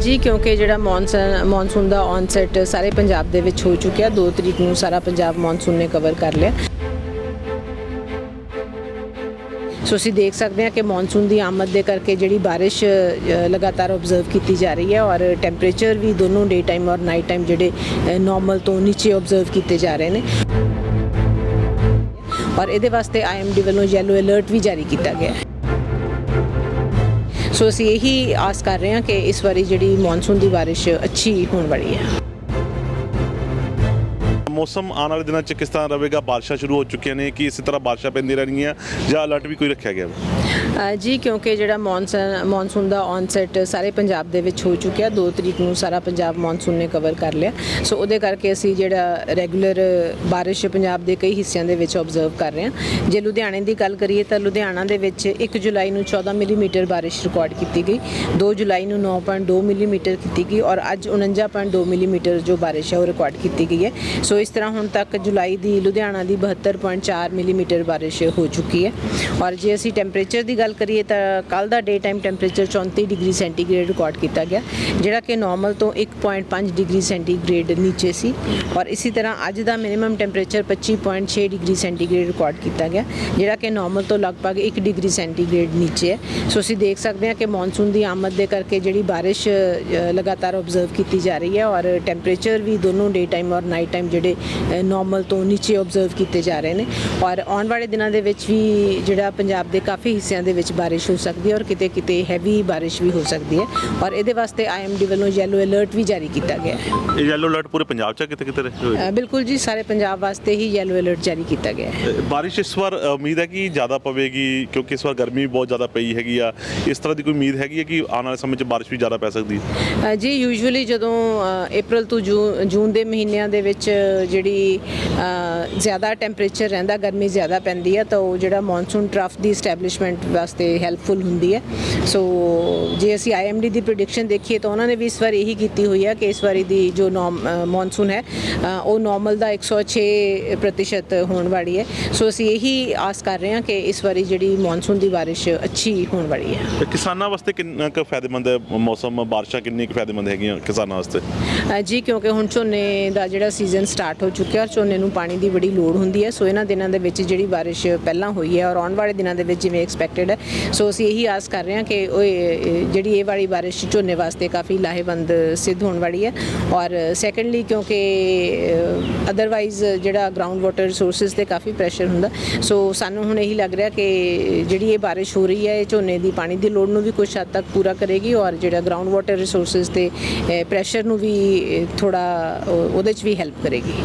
ਜੀ, ਕਿਉਂਕਿ ਜਿਹੜਾ ਮੌਨਸੂਨ ਮੌਨਸੂਨ ਦਾ ਔਨਸੈਟ ਸਾਰੇ ਪੰਜਾਬ ਦੇ ਵਿੱਚ ਹੋ ਚੁੱਕਿਆ। 2 ਤਰੀਕ ਨੂੰ ਸਾਰਾ ਪੰਜਾਬ ਮੌਨਸੂਨ ਨੇ ਕਵਰ ਕਰ ਲਿਆ। ਸੋ ਅਸੀਂ ਦੇਖ ਸਕਦੇ ਹਾਂ ਕਿ ਮੌਨਸੂਨ ਦੀ ਆਮਦ ਦੇ ਕਰਕੇ ਜਿਹੜੀ ਬਾਰਿਸ਼ ਲਗਾਤਾਰ ਆਬਜ਼ਰਵ ਕੀਤੀ ਜਾ ਰਹੀ ਹੈ ਔਰ ਟੈਂਪਰੇਚਰ ਵੀ ਦੋਨੋਂ ਡੇ ਟਾਈਮ ਔਰ ਨਾਈਟ ਟਾਈਮ ਜਿਹੜੇ ਨਾਰਮਲ ਤੋਂ ਨੀਚੇ ਆਬਜ਼ਰਵ ਕੀਤੇ ਜਾ ਰਹੇ ਨੇ। ਔਰ ਇਹਦੇ ਵਾਸਤੇ ਆਈਐਮਡੀ ਵੱਲੋਂ ਯੈਲੋ ਅਲਰਟ ਵੀ ਜਾਰੀ ਕੀਤਾ ਗਿਆ ਹੈ। ਸੋ ਅਸੀਂ ਇਹੀ ਆਸ ਕਰ ਰਹੇ ਹਾਂ ਕਿ ਇਸ ਵਾਰੀ ਜਿਹੜੀ ਮੌਨਸੂਨ ਦੀ ਬਾਰਿਸ਼ ਅੱਛੀ ਹੋਣ ਵਾਲੀ ਹੈ। ਮੌਸਮ ਆਉਣ ਵਾਲੇ ਦਿਨਾਂ 'ਚ ਕਿਸ ਤਰ੍ਹਾਂ ਰਹੇਗਾ? ਬਾਰਿਸ਼ਾਂ ਸ਼ੁਰੂ ਹੋ ਚੁੱਕੀਆਂ ਨੇ, ਕਿ ਇਸੇ ਤਰ੍ਹਾਂ ਬਾਰਿਸ਼ਾਂ ਪੈਂਦੀਆਂ ਰਹਿਣਗੀਆਂ ਜਾਂ ਅਲਰਟ ਵੀ ਕੋਈ ਰੱਖਿਆ ਗਿਆ ਵਾ? ਜੀ, ਕਿਉਂਕਿ ਜਿਹੜਾ ਮੌਨਸੂਨ ਮੌਨਸੂਨ ਦਾ ਔਨਸੈਟ ਸਾਰੇ ਪੰਜਾਬ ਦੇ ਵਿੱਚ ਹੋ ਚੁੱਕਿਆ। 2 ਤਰੀਕ ਨੂੰ ਸਾਰਾ ਪੰਜਾਬ ਮੌਨਸੂਨ ਨੇ ਕਵਰ ਕਰ ਲਿਆ। ਸੋ ਉਹਦੇ ਕਰਕੇ ਅਸੀਂ ਜਿਹੜਾ ਰੈਗੂਲਰ ਬਾਰਿਸ਼ ਪੰਜਾਬ ਦੇ ਕਈ ਹਿੱਸਿਆਂ ਦੇ ਵਿੱਚ ਆਬਜ਼ਰਵ ਕਰ ਰਹੇ ਹਾਂ। ਜੇ ਲੁਧਿਆਣੇ ਦੀ ਗੱਲ ਕਰੀਏ ਤਾਂ ਲੁਧਿਆਣਾ ਦੇ ਵਿੱਚ 1 ਜੁਲਾਈ ਨੂੰ 14 ਮਿਲੀਮੀਟਰ ਬਾਰਿਸ਼ ਰਿਕਾਰਡ ਕੀਤੀ ਗਈ। 2 ਜੁਲਾਈ ਨੂੰ 9.2 ਮਿਲੀਮੀਟਰ ਕੀਤੀ ਗਈ। ਔਰ ਅੱਜ 49.2 ਮਿਲੀਮੀਟਰ ਜੋ ਬਾਰਿਸ਼ ਹੈ, ਉਹ ਰਿਕਾਰਡ ਕੀਤੀ ਗਈ ਹੈ। ਸੋ ਇਸ ਤਰ੍ਹਾਂ ਹੁਣ ਤੱਕ ਜੁਲਾਈ ਦੀ ਲੁਧਿਆਣਾ ਦੀ 72.4 ਮਿਲੀਮੀਟਰ ਬਾਰਿਸ਼ ਹੋ ਚੁੱਕੀ ਹੈ। ਔਰ ਜੇ ਅਸੀਂ ਟੈਂਪਰੇਚਰ ਦੀ ਗੱਲ ਕਰੀਏ ਤਾਂ ਕੱਲ ਦਾ day time temperature 34 degree centigrade record ਕੀਤਾ ਗਿਆ, ਜਿਹੜਾ ਕਿ ਨਾਰਮਲ ਤੋਂ 1.5 ਡਿਗਰੀ ਸੈਂਟੀਗ੍ਰੇਡ ਨੀਚੇ ਸੀ। ਔਰ ਇਸੇ ਤਰ੍ਹਾਂ ਅੱਜ ਦਾ minimum temperature 25.6 degree centigrade record ਕੀਤਾ ਗਿਆ, ਜਿਹੜਾ ਕਿ ਨਾਰਮਲ ਤੋਂ ਲਗਭਗ 1 ਡਿਗਰੀ ਸੈਂਟੀਗ੍ਰੇਡ ਨੀਚੇ ਹੈ। ਸੋ ਅਸੀਂ ਦੇਖ ਸਕਦੇ ਹਾਂ ਕਿ ਮੌਨਸੂਨ ਦੀ ਆਮਦ ਦੇ ਕਰਕੇ ਜਿਹੜੀ ਬਾਰਿਸ਼ ਲਗਾਤਾਰ ਆਬਜ਼ਰਵ ਕੀਤੀ ਜਾ ਰਹੀ ਹੈ। ਔਰ ਟੈਂਪਰੇਚਰ ਵੀ ਦੋਨੋਂ ਡੇ ਟਾਈਮ ਔਰ ਨਾਈਟ ਟਾਈਮ ਜਿਹੜੇ ਨਾਰਮਲ ਤੋਂ ਨੀਚੇ ਆਬਜ਼ਰਵ ਕੀਤੇ ਜਾ ਰਹੇ ਨੇ। ਔਰ ਆਉਣ ਵਾਲੇ ਦਿਨਾਂ ਦੇ ਵਿੱਚ ਵੀ ਜਿਹੜਾ ਪੰਜਾਬ ਦੇ ਕਾਫੀ ਹਿੱਸਿਆਂ ਦੇ ਵਿੱਚ ਬਾਰਿਸ਼ ਹੋ ਸਕਦੀ ਹੈ ਔਰ ਕਿਤੇ ਕਿਤੇ ਹੈਵੀ ਬਾਰਿਸ਼ ਵੀ ਹੋ ਸਕਦੀ ਹੈ। ਔਰ ਇਹਦੇ ਵਾਸਤੇ ਆਈਐਮਡੀ ਵੱਲੋਂ ਯੈਲੋ ਅਲਰਟ ਵੀ ਜਾਰੀ ਕੀਤਾ ਗਿਆ ਹੈ। ਇਹ ਯੈਲੋ ਅਲਰਟ ਪੂਰੇ ਪੰਜਾਬ 'ਚ ਕਿਤੇ ਕਿਤੇ ਹੋਏ? ਬਿਲਕੁਲ ਜੀ ਸਾਰੇ ਪੰਜਾਬ ਵਾਸਤੇ ਹੀ ਯੈਲੋ ਅਲਰਟ ਜਾਰੀ ਕੀਤਾ ਗਿਆ ਹੈ। ਬਾਰਿਸ਼ ਇਸ ਵਾਰ ਉਮੀਦ ਹੈ ਕਿ ਜ਼ਿਆਦਾ ਪਵੇਗੀ ਕਿਉਂਕਿ ਇਸ ਵਾਰ ਗਰਮੀ ਬਹੁਤ ਜ਼ਿਆਦਾ ਪਈ ਹੈਗੀ ਆ। ਇਸ ਤਰ੍ਹਾਂ ਦੀ ਕੋਈ ਉਮੀਦ ਹੈਗੀ ਹੈ ਕਿ ਆਉਣ ਵਾਲੇ ਸਮੇਂ 'ਚ ਬਾਰਿਸ਼ ਵੀ ਜ਼ਿਆਦਾ ਪੈ ਸਕਦੀ? ਹੈ ਜੀ ਯੂਜੂਅਲੀ ਜਦੋਂ ਅਪ੍ਰੈਲ ਤੋਂ ਜੂਨ ਦੇ ਮਹੀਨਿਆਂ ਦੇ ਵਿੱਚ ਜਿਹੜੀ ਜ਼ਿਆਦਾ ਟੈਂਪਰੇਚਰ ਰਹਿੰਦਾ ਗਰਮੀ ਜ਼ਿਆਦਾ ਪੈਂਦੀ ਹੈ ਤਾਂ ਉਹ ਜਿਹੜਾ ਮੌਨਸੂਨ ਟਰਫ ਦੀ ਐਸਟੈਬਲਿਸ਼ਮੈਂਟ ਵਾਸਤੇ ਹੈਲਪਫੁਲ ਹੁੰਦੀ ਹੈ। ਸੋ ਜੇ ਅਸੀਂ ਆਈਐਮਡੀ ਦੀ ਪ੍ਰੈਡਿਕਸ਼ਨ ਦੇਖੀਏ ਤਾਂ ਉਹਨਾਂ ਨੇ ਵੀ ਇਸ ਵਾਰ ਇਹੀ ਕੀਤੀ ਹੋਈ ਹੈ ਕਿ ਇਸ ਵਾਰੀ ਦੀ ਜੋ ਮੌਨਸੂਨ ਹੈ ਉਹ ਨਾਰਮਲ ਦਾ 106 ਪ੍ਰਤੀਸ਼ਤ ਹੋਣ ਵਾਲੀ ਹੈ। ਸੋ ਅਸੀਂ ਇਹੀ ਆਸ ਕਰ ਰਹੇ ਹਾਂ ਕਿ ਇਸ ਵਾਰੀ ਜਿਹੜੀ ਮੌਨਸੂਨ ਦੀ ਬਾਰਿਸ਼ ਅੱਛੀ ਹੋਣ ਵਾਲੀ ਹੈ। ਕਿਸਾਨਾਂ ਵਾਸਤੇ ਕਿੰਨਾ ਕੁ ਫਾਇਦੇਮੰਦ ਹੈ? ਮੌਸਮ ਬਾਰਿਸ਼ਾਂ ਕਿੰਨੀ ਕੁ ਫਾਇਦੇਮੰਦ ਹੈਗੀਆਂ ਕਿਸਾਨਾਂ ਵਾਸਤੇ? ਜੀ ਕਿਉਂਕਿ ਹੁਣ ਝੋਨੇ ਦਾ ਜਿਹੜਾ ਸੀਜ਼ਨ ਸਟਾਰਟ ਹੋ ਚੁੱਕਿਆ ਔਰ ਝੋਨੇ ਨੂੰ ਪਾਣੀ ਦੀ ਬੜੀ ਲੋੜ ਹੁੰਦੀ ਹੈ। ਸੋ ਇਹਨਾਂ ਦਿਨਾਂ ਦੇ ਵਿੱਚ ਜਿਹੜੀ ਬਾਰਿਸ਼ ਪਹਿਲਾਂ ਹੋਈ ਹੈ ਔਰ ਆਉਣ ਵਾਲੇ ਦਿਨਾਂ ਦੇ ਵਿੱਚ ਜਿਵੇਂ ਐਕਸਪੈਕਟਡ ਹੈ। ਸੋ ਅਸੀਂ ਇਹੀ ਆਸ ਕਰ ਰਹੇ ਹਾਂ ਕਿ ਉਹ ਇਹ- ਜਿਹੜੀ ਇਹ ਵਾਲੀ ਬਾਰਿਸ਼ ਝੋਨੇ ਵਾਸਤੇ ਕਾਫੀ ਲਾਹੇਵੰਦ ਸਿੱਧ ਹੋਣ ਵਾਲੀ ਹੈ। ਔਰ ਸੈਕੰਡਲੀ ਕਿਉਂਕਿ ਅਦਰਵਾਈਜ਼ ਜਿਹੜਾ ਗਰਾਊਂਡ ਵਾਟਰ ਰਿਸੋਰਸਸ ਤੇ ਕਾਫੀ ਪ੍ਰੈਸ਼ਰ ਹੁੰਦਾ। ਸੋ ਸਾਨੂੰ ਹੁਣ ਇਹੀ ਲੱਗ ਰਿਹਾ ਕਿ ਜਿਹੜੀ ਇਹ ਬਾਰਿਸ਼ ਹੋ ਰਹੀ ਹੈ, ਇਹ ਝੋਨੇ ਦੀ ਪਾਣੀ ਦੀ ਲੋੜ ਨੂੰ ਵੀ ਕੁਝ ਹੱਦ ਤੱਕ ਪੂਰਾ ਕਰੇਗੀ ਔਰ ਜਿਹੜਾ ਗਰਾਊਂਡ ਵਾਟਰ ਰਿਸੋਰਸਸ ਤੇ ਪ੍ਰੈਸ਼ਰ ਨੂੰ ਵੀ ਥੋੜਾ ਉਹਦੇ 'ਚ ਵੀ ਹੈਲਪ ਕਰੇਗੀ।